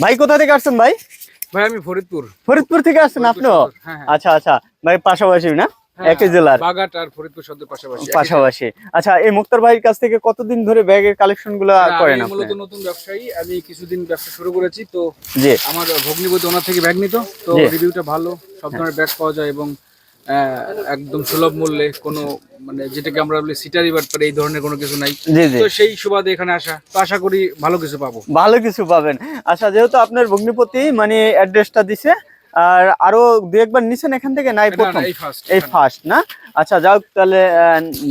ভাই কোথা থেকে আসছেন ভাই? ভাই আমি ফরিদপুর। ফরিদপুর থেকে আসছেন আপনিও সদর, হ্যাঁ, হ্যাঁ। আচ্ছা আচ্ছা। ভাই পাশাপাশি না? হ্যাঁ, একই জেলার। বাগাট আর ফরিদপুর সদর পাশাপাশি পাশাপাশি। আচ্ছা এই মুক্তার ভাইয়ের কাছ থেকে কতদিন ধরে ব্যাগের কালেকশনগুলো করেন আপনি? মূলত নতুন ব্যবসায়ী। আমি কিছুদিন ব্যবসা শুরু করেছি তো আমার ভগ্নিপতি ওনার থেকে ব্যাগ নিত তো। রিভিউটা ভালো সব ধরনের ব্যাগ পাওয়া যায় এবং একদম সুলভ মূল্যে কোনো মানে যেটাকে আমরা বলি সিটারি বাট এই ধরনের কোনো কিছু নাই। তো সেই সুবাদে এখানে আসা। তো আশা করি ভালো কিছু পাবো। ভালো কিছু পাবেন। আচ্ছা যেহেতু আপনার ভগ্নিপতি মানে অ্যাড্রেসটা দিছে আর আরও দু একবার নিছেন এখান থেকে? নাই প্রথম? এই ফার্স্ট না? আচ্ছা যাও তাহলে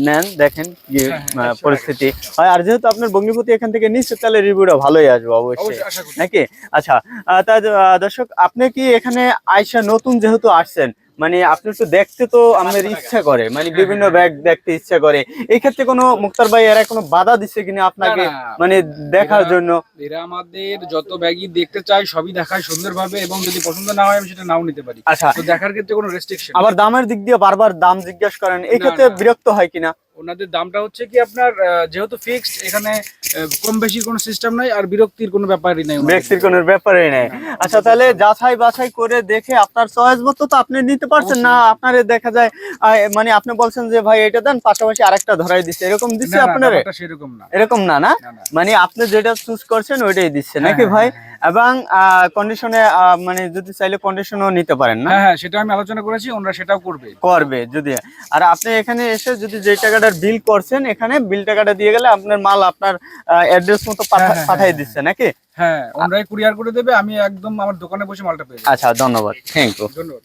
নেন দেখেন কি হ্যাঁ, একশো পরিস্থিতি। হয় আর যেহেতু আপনার ভগ্নিপতি এখান থেকে নিচ্ছে তাহলে রিভিউটা ভালোই আসবে অবশ্যই। নাকি? আচ্ছা তা দর্শক আপনি কি এখানে আয়সা নতুন যেহেতু আসছেন মানে আপনি একটু দেখতে তো আমাদের ইচ্ছা করে মানে বিভিন্ন ব্যাগ দেখতে ইচ্ছা করে। এই ক্ষেত্রে কোনো মুক্তার ভাই এরা কোনো বাধা দিচ্ছে কিনা আপনাকে। মানে দেখার জন্য? এরা আমাদের যত ব্যাগই দেখতে চাই সবই দেখায় সুন্দরভাবে এবং যদি পছন্দ না হয় আমি সেটা নাও নিতে পারি। আচ্ছা। তো দেখার ক্ষেত্রে কোনো রেস্ট্রিকশন আবার দামের দিক দিয়ে বারবার দাম জিজ্ঞাসা করেন এই ক্ষেত্রে বিরক্ত হয় কিনা? ওনাদের দামটা হচ্ছে কি আপনার যেহেতু ফিক্সড এখানে কম বেশি কোনো সিস্টেম নাই আর বিরক্তির কোনো ব্যাপারই নাই। ব্যাগসির কোনো ব্যাপারই নেই। আচ্ছা তাহলে যাচাই বাছাই করে দেখে আপনার চয়েস মতো তো আপনি নিতে পারছেন না আপনার দেখা যায় মানে আপনি বলছেন যে ভাই এটা দেন পাশাপাশি আরেকটা ধরাই দিচ্ছে। এরকম দিচ্ছে আপনার? সেরকম না। এরকম না না? না, না। মানে আপনি যেটা চুজ করছেন ওইটাই দিচ্ছে। হ্যাঁ, নাকি হ্যাঁ, ভাই? হ্যাঁ, এবং কন্ডিশনে মানে যদি চাইলে কন্ডিশনও নিতে পারেন না? হ্যাঁ হ্যাঁ সেটা আমি আলোচনা করেছি ওনারা সেটাও করবে। করবে যদি। আর আপনি এখানে এসে যদি যে টাকাটার বিল করছেন এখানে বিল টাকাটা দিয়ে গেলে আপনার মাল আপনার অ্যাড্রেস মতো হ্যাঁ, হ্যাঁ, পাঠিয়ে দিচ্ছে নাকি? হ্যাঁ ওনারাই কুরিয়ার করে দেবে আমি একদম আমার দোকানে বসে মালটা পেয়ে আচ্ছা ধন্যবাদ। থ্যাংক ইউ ধন্যবাদ।